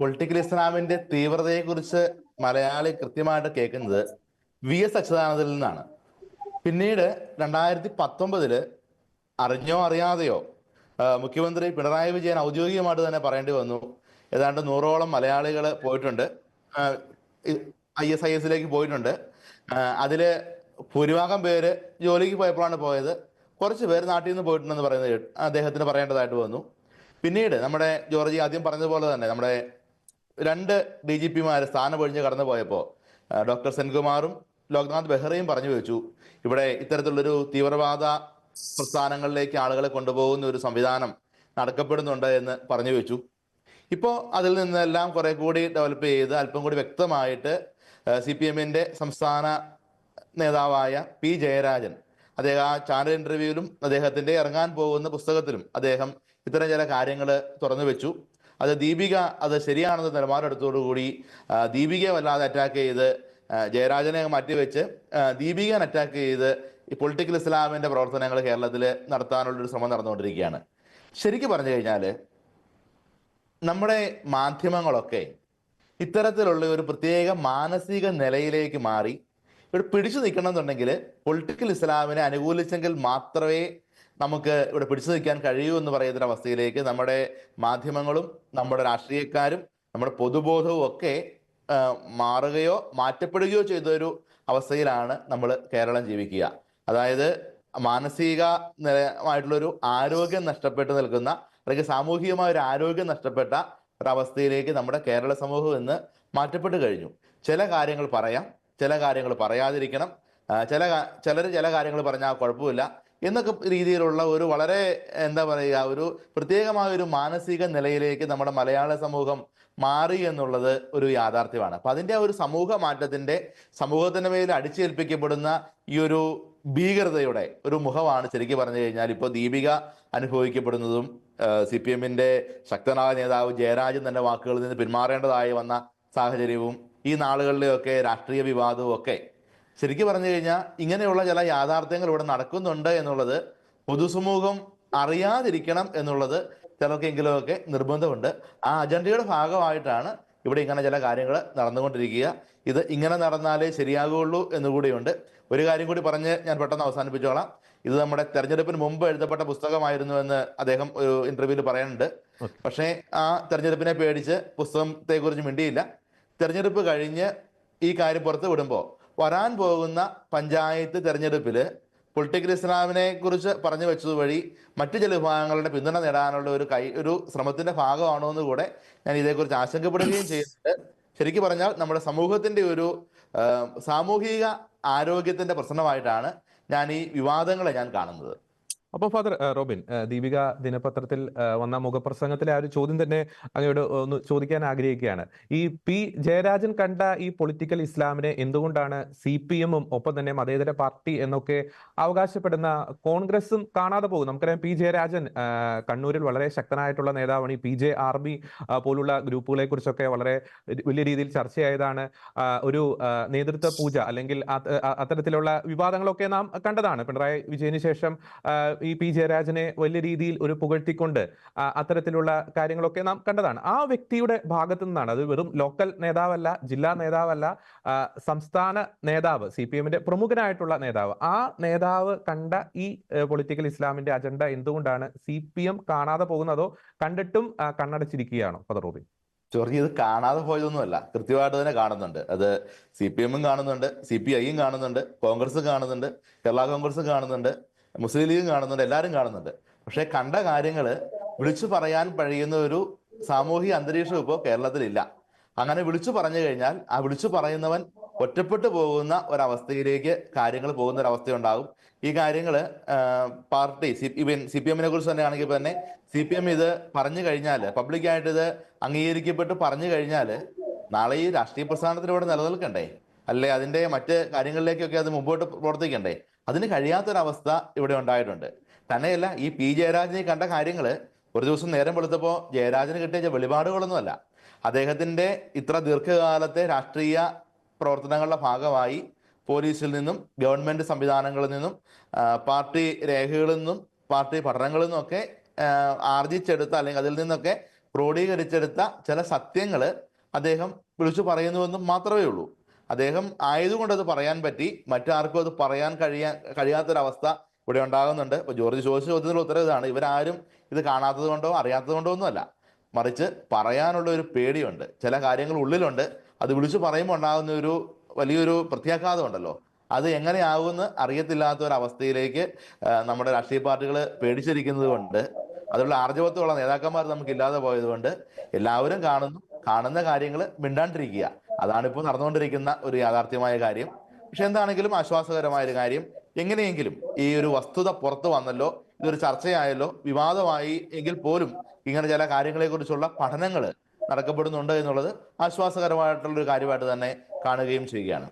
Political ഇസ്ലാമിന്റെ തീവ്രതയെക്കുറിച്ച് മലയാളി കൃത്യമായിട്ട് കേൾക്കുന്നത് വി എസ് അച്യുതാനന്ദനിൽ നിന്നാണ്. പിന്നീട് രണ്ടായിരത്തി പത്തൊമ്പതിൽ അറിഞ്ഞോ അറിയാതെയോ മുഖ്യമന്ത്രി പിണറായി വിജയൻ ഔദ്യോഗികമായിട്ട് തന്നെ പറയേണ്ടി വന്നു. ഏതാണ്ട് നൂറോളം മലയാളികൾ പോയിട്ടുണ്ട്. ഐ എസ് ഐ എസിലേക്ക് പോയിട്ടുണ്ട്. അതിൽ ഭൂരിഭാഗം പേര് ജോലിക്ക് പോയപ്പോഴാണ് പോയത്. കുറച്ച് പേര് നാട്ടിൽ നിന്ന് പോയിട്ടുണ്ടെന്ന് പറയുന്നത്. അദ്ദേഹത്തിന് പറയേണ്ടതായിട്ട് വന്നു. പിന്നീട് നമ്മുടെ ജോർജി ആദ്യം പറഞ്ഞതുപോലെ തന്നെ നമ്മുടെ രണ്ട് ഡി ജി പിമാർ സ്ഥാനമൊഴിഞ്ഞ് കടന്നു പോയപ്പോൾ ഡോക്ടർ സെൻകുമാറും ലോക്നാഥ് ബെഹ്റയും പറഞ്ഞു വെച്ചു ഇവിടെ ഇത്തരത്തിലുള്ളൊരു തീവ്രവാദ പ്രസ്ഥാനങ്ങളിലേക്ക് ആളുകളെ കൊണ്ടുപോകുന്ന ഒരു സംവിധാനം നടക്കപ്പെടുന്നുണ്ട് എന്ന് പറഞ്ഞു വെച്ചു. ഇപ്പോൾ അതിൽ നിന്നെല്ലാം കുറെ കൂടി ഡെവലപ്പ് ചെയ്ത് അല്പം കൂടി വ്യക്തമായിട്ട് സി പി എമ്മിന്റെ സംസ്ഥാന നേതാവായ പി ജയരാജൻ അദ്ദേഹം ആ ചാനൽ ഇന്റർവ്യൂവിലും അദ്ദേഹത്തിന്റെ ഇറങ്ങാൻ പോകുന്ന പുസ്തകത്തിലും അദ്ദേഹം ഇത്തരം ചില കാര്യങ്ങൾ തുറന്നു വെച്ചു. അത് ദീപിക അത് ശരിയാണെന്ന് നിലപാടെടുത്തോടുകൂടി ദീപികയെ വല്ലാതെ അറ്റാക്ക് ചെയ്ത് ജയരാജനെ മാറ്റിവെച്ച് ദീപികനെ അറ്റാക്ക് ചെയ്ത് ഈ പൊളിറ്റിക്കൽ ഇസ്ലാമിന്റെ പ്രവർത്തനങ്ങൾ കേരളത്തിൽ നടത്താനുള്ളൊരു ശ്രമം നടന്നുകൊണ്ടിരിക്കുകയാണ്. ശരിക്കും പറഞ്ഞു കഴിഞ്ഞാൽ നമ്മുടെ മാധ്യമങ്ങളൊക്കെ ഇത്തരത്തിലുള്ള ഒരു പ്രത്യേക മാനസിക നിലയിലേക്ക് മാറി ഇവിടെ പിടിച്ചു നിൽക്കണം എന്നുണ്ടെങ്കിൽ പൊളിറ്റിക്കൽ ഇസ്ലാമിനെ അനുകൂലിച്ചെങ്കിൽ മാത്രമേ നമുക്ക് ഇവിടെ പിടിച്ചു നിൽക്കാൻ കഴിയൂ എന്ന് പറയുന്ന അവസ്ഥയിലേക്ക് നമ്മുടെ മാധ്യമങ്ങളും നമ്മുടെ രാഷ്ട്രീയക്കാരും നമ്മുടെ പൊതുബോധവും ഒക്കെ മാറുകയോ മാറ്റപ്പെടുകയോ ചെയ്തൊരു അവസ്ഥയിലാണ് നമ്മൾ കേരളം ജീവിക്കുക. അതായത് മാനസിക നിലമായിട്ടുള്ളൊരു ആരോഗ്യം നഷ്ടപ്പെട്ട് നിൽക്കുന്ന അല്ലെങ്കിൽ സാമൂഹികമായ ഒരു ആരോഗ്യം നഷ്ടപ്പെട്ട ഒരവസ്ഥയിലേക്ക് നമ്മുടെ കേരള സമൂഹം ഇന്ന് മാറ്റപ്പെട്ട് കഴിഞ്ഞു. ചില കാര്യങ്ങൾ പറയാം ചില കാര്യങ്ങൾ പറയാതിരിക്കണം. ചില ചിലർ ചില കാര്യങ്ങൾ പറഞ്ഞാൽ കുഴപ്പമില്ല. എന്നൊക്കെ രീതിയിലുള്ള ഒരു വളരെ എന്താ പറയുക ഒരു പ്രത്യേകമായ ഒരു മാനസിക നിലയിലേക്ക് നമ്മുടെ മലയാള സമൂഹം മാറി എന്നുള്ളത് ഒരു യാഥാർത്ഥ്യമാണ്. അപ്പൊ അതിന്റെ ഒരു സമൂഹ മാറ്റത്തിന്റെ സമൂഹത്തിന്റെ മേൽ അടിച്ചേൽപ്പിക്കപ്പെടുന്ന ഈ ഒരു ഭീകരതയുടെ ഒരു മുഖമാണ് ശരിക്കും പറഞ്ഞു കഴിഞ്ഞാൽ ഇപ്പോൾ ദീപിക അനുഭവിക്കപ്പെടുന്നതും സി പി എമ്മിന്റെ ശക്തനായ നേതാവ് ജയരാജൻ തന്റെ വാക്കുകളിൽ നിന്ന് പിന്മാറേണ്ടതായി വന്ന സാഹചര്യവും ഈ നാളുകളിലെയൊക്കെ രാഷ്ട്രീയ വിവാദവും ഒക്കെ ശരിക്കും പറഞ്ഞു കഴിഞ്ഞാൽ ഇങ്ങനെയുള്ള ചില യാഥാർത്ഥ്യങ്ങൾ ഇവിടെ നടക്കുന്നുണ്ട് എന്നുള്ളത് പൊതുസമൂഹം അറിയാതിരിക്കണം എന്നുള്ളത് ചിലർക്കെങ്കിലുമൊക്കെ നിർബന്ധമുണ്ട്. ആ അജണ്ടയുടെ ഭാഗമായിട്ടാണ് ഇവിടെ ഇങ്ങനെ ചില കാര്യങ്ങൾ നടന്നുകൊണ്ടിരിക്കുക. ഇത് ഇങ്ങനെ നടന്നാലേ ശരിയാകുള്ളൂ എന്നുകൂടിയുണ്ട് ഒരു കാര്യം കൂടി പറഞ്ഞ് ഞാൻ പെട്ടെന്ന് അവസാനിപ്പിച്ചോളാം. ഇത് നമ്മുടെ തെരഞ്ഞെടുപ്പിന് മുമ്പ് എഴുതപ്പെട്ട പുസ്തകമായിരുന്നു എന്ന് അദ്ദേഹം ഒരു ഇന്റർവ്യൂവിൽ പറയുന്നുണ്ട്. പക്ഷേ ആ തെരഞ്ഞെടുപ്പിനെ പേടിച്ച് പുസ്തകത്തെക്കുറിച്ച് മിണ്ടിയില്ല. തെരഞ്ഞെടുപ്പ് കഴിഞ്ഞ് ഈ കാര്യം പുറത്ത് വിടുമ്പോൾ വരാൻ പോകുന്ന പഞ്ചായത്ത് തെരഞ്ഞെടുപ്പിൽ പൊളിറ്റിക്കൽ ഇസ്ലാമിനെ കുറിച്ച് പറഞ്ഞു വെച്ചതുവഴി മറ്റു ചില വിഭാഗങ്ങളുടെ പിന്തുണ നേടാനുള്ള ഒരു കൈ ഒരു ശ്രമത്തിന്റെ ഭാഗമാണോ എന്ന് കൂടെ ഞാൻ ഇതേക്കുറിച്ച് ആശങ്കപ്പെടുകയും ചെയ്യുന്നുണ്ട്. ശരിക്കും പറഞ്ഞാൽ നമ്മുടെ സമൂഹത്തിന്റെ ഒരു സാമൂഹിക ആരോഗ്യത്തിന്റെ പ്രശ്നമായിട്ടാണ് ഞാൻ ഈ വിവാദങ്ങളെ ഞാൻ കാണുന്നത്. അപ്പോൾ ഫാദർ റോബിൻ ദീപിക ദിനപത്രത്തിൽ വന്ന മുഖപ്രസംഗത്തിലെ ആ ഒരു ചോദ്യം തന്നെ അങ്ങയോട് ഒന്ന് ചോദിക്കാൻ ആഗ്രഹിക്കുകയാണ്. ഈ പി ജയരാജൻ കണ്ട ഈ പൊളിറ്റിക്കൽ ഇസ്ലാമിനെ എന്തുകൊണ്ടാണ് സി പി എമ്മും ഒപ്പം തന്നെ മതേതര പാർട്ടി എന്നൊക്കെ അവകാശപ്പെടുന്ന കോൺഗ്രസും കാണാതെ പോകും? നമുക്കറിയാം പി ജയരാജൻ കണ്ണൂരിൽ വളരെ ശക്തനായിട്ടുള്ള നേതാവാണ്. ഈ പി ജെ ആർ ബി പോലുള്ള ഗ്രൂപ്പുകളെ കുറിച്ചൊക്കെ വളരെ വലിയ രീതിയിൽ ചർച്ചയായതാണ്. ഒരു നേതൃത്വ പൂജ അല്ലെങ്കിൽ അത് അത്തരത്തിലുള്ള വിവാദങ്ങളൊക്കെ നാം കണ്ടതാണ്. പിണറായി വിജയന് ശേഷം ഈ പി. ജയരാജനെ വലിയ രീതിയിൽ ഒരു പുകഴ്ത്തിക്കൊണ്ട് അത്തരത്തിലുള്ള കാര്യങ്ങളൊക്കെ നാം കണ്ടതാണ്. ആ വ്യക്തിയുടെ ഭാഗത്തു നിന്നാണ് അത് വെറും ലോക്കൽ നേതാവല്ല ജില്ലാ നേതാവല്ല സംസ്ഥാന നേതാവ് സി പി എമ്മിന്റെ പ്രമുഖനായിട്ടുള്ള നേതാവ്. ആ നേതാവ് കണ്ട ഈ പൊളിറ്റിക്കൽ ഇസ്ലാമിന്റെ അജണ്ട എന്തുകൊണ്ടാണ് സി പി എം കാണാതെ പോകുന്നതോ കണ്ടിട്ടും കണ്ണടച്ചിരിക്കുകയാണോ ഫദർ റോബിൻ ജോർജ് ഇത് കാണാതെ പോയതൊന്നുമല്ല. കൃത്യമായിട്ട് തന്നെ കാണുന്നുണ്ട്. അത് സി പി എമ്മും കാണുന്നുണ്ട് സി പി ഐയും കാണുന്നുണ്ട് കോൺഗ്രസും കാണുന്നുണ്ട് കേരള കോൺഗ്രസും കാണുന്നുണ്ട്. മുസ്ലിം ലീഗും കാണുന്നുണ്ട് എല്ലാവരും കാണുന്നുണ്ട്. പക്ഷെ കണ്ട കാര്യങ്ങൾ വിളിച്ചു പറയാൻ കഴിയുന്ന ഒരു സാമൂഹിക അന്തരീക്ഷം ഇപ്പോൾ കേരളത്തിലില്ല. അങ്ങനെ വിളിച്ചു പറഞ്ഞു കഴിഞ്ഞാൽ ആ വിളിച്ചു പറയുന്നവൻ ഒറ്റപ്പെട്ടു പോകുന്ന ഒരവസ്ഥയിലേക്ക് കാര്യങ്ങൾ പോകുന്ന ഒരു അവസ്ഥയുണ്ടാകും ഈ കാര്യങ്ങൾ പാർട്ടി സി ഇവൻ സി പി എമ്മിനെ കുറിച്ച് തന്നെയാണെങ്കിൽ തന്നെ സി പി എം ഇത് പറഞ്ഞു കഴിഞ്ഞാൽ പബ്ലിക്കായിട്ട് ഇത് അംഗീകരിക്കപ്പെട്ട് പറഞ്ഞു കഴിഞ്ഞാൽ നാളെ ഈ രാഷ്ട്രീയ പ്രസ്ഥാനത്തിലൂടെ നിലനിൽക്കണ്ടേ? അല്ലെ അതിന്റെ മറ്റ് കാര്യങ്ങളിലേക്കൊക്കെ അത് മുമ്പോട്ട് പ്രവർത്തിക്കണ്ടേ? അതിന് കഴിയാത്തൊരവസ്ഥ ഇവിടെ ഉണ്ടായിട്ടുണ്ട്. തന്നെയല്ല ഈ പി. ജയരാജനെ കണ്ട കാര്യങ്ങൾ ഒരു ദിവസം നേരം വെളുത്തപ്പോൾ ജയരാജന് കിട്ടിയ വെളിപാടുകളൊന്നുമല്ല. അദ്ദേഹത്തിന്റെ ഇത്ര ദീർഘകാലത്തെ രാഷ്ട്രീയ പ്രവർത്തനങ്ങളുടെ ഭാഗമായി പോലീസിൽ നിന്നും ഗവൺമെന്റ് സംവിധാനങ്ങളിൽ നിന്നും പാർട്ടി രേഖകളിൽ നിന്നും പാർട്ടി പഠനങ്ങളിൽ നിന്നൊക്കെ ആർജിച്ചെടുത്ത അല്ലെങ്കിൽ അതിൽ നിന്നൊക്കെ ക്രോഡീകരിച്ചെടുത്ത ചില സത്യങ്ങൾ അദ്ദേഹം വിളിച്ചു പറയുന്നുവെന്നും മാത്രമേ ഉള്ളൂ അദ്ദേഹം ആയതുകൊണ്ട് അത് പറയാൻ പറ്റി. മറ്റാർക്കും അത് പറയാൻ കഴിയാൻ കഴിയാത്തൊരവസ്ഥ ഇവിടെ ഉണ്ടാകുന്നുണ്ട്. ഇപ്പൊ ജോർജ് ചോദിച്ച ചോദ്യത്തിനുള്ള ഉത്തരം ഇതാണ്. ഇവരാരും ഇത് കാണാത്തത് കൊണ്ടോ അറിയാത്തത് കൊണ്ടോ ഒന്നുമല്ല. മറിച്ച് പറയാനുള്ള ഒരു പേടിയുണ്ട്. ചില കാര്യങ്ങൾ ഉള്ളിലുണ്ട്. അത് വിളിച്ചു പറയുമ്പോൾ ഉണ്ടാകുന്ന ഒരു വലിയൊരു പ്രത്യാഘാതം ഉണ്ടല്ലോ. അത് എങ്ങനെയാവുമെന്ന് അറിയത്തില്ലാത്ത ഒരു അവസ്ഥയിലേക്ക് നമ്മുടെ രാഷ്ട്രീയ പാർട്ടികൾ പേടിച്ചിരിക്കുന്നത് കൊണ്ട് അതിലുള്ള ആർജവത്വമുള്ള നേതാക്കന്മാർ നമുക്ക് ഇല്ലാതെ പോയത് കൊണ്ട് എല്ലാവരും കാണുന്നു. കാണുന്ന കാര്യങ്ങൾ മിണ്ടാണ്ടിരിക്കുക. അതാണ് ഇപ്പോൾ നടന്നുകൊണ്ടിരിക്കുന്ന ഒരു യാഥാർത്ഥ്യമായ കാര്യം. പക്ഷെ എന്താണെങ്കിലും ആശ്വാസകരമായ ഒരു കാര്യം. എങ്ങനെയെങ്കിലും ഈ ഒരു വസ്തുത പുറത്തു വന്നല്ലോ ഇതൊരു ചർച്ചയായല്ലോ വിവാദമായി എങ്കിൽ പോലും ഇങ്ങനെ ചില കാര്യങ്ങളെ കുറിച്ചുള്ള പഠനങ്ങൾ നടക്കപ്പെടുന്നുണ്ട് എന്നുള്ളത് ആശ്വാസകരമായിട്ടുള്ള ഒരു കാര്യമായിട്ട് തന്നെ കാണുകയും ചെയ്യുകയാണ്.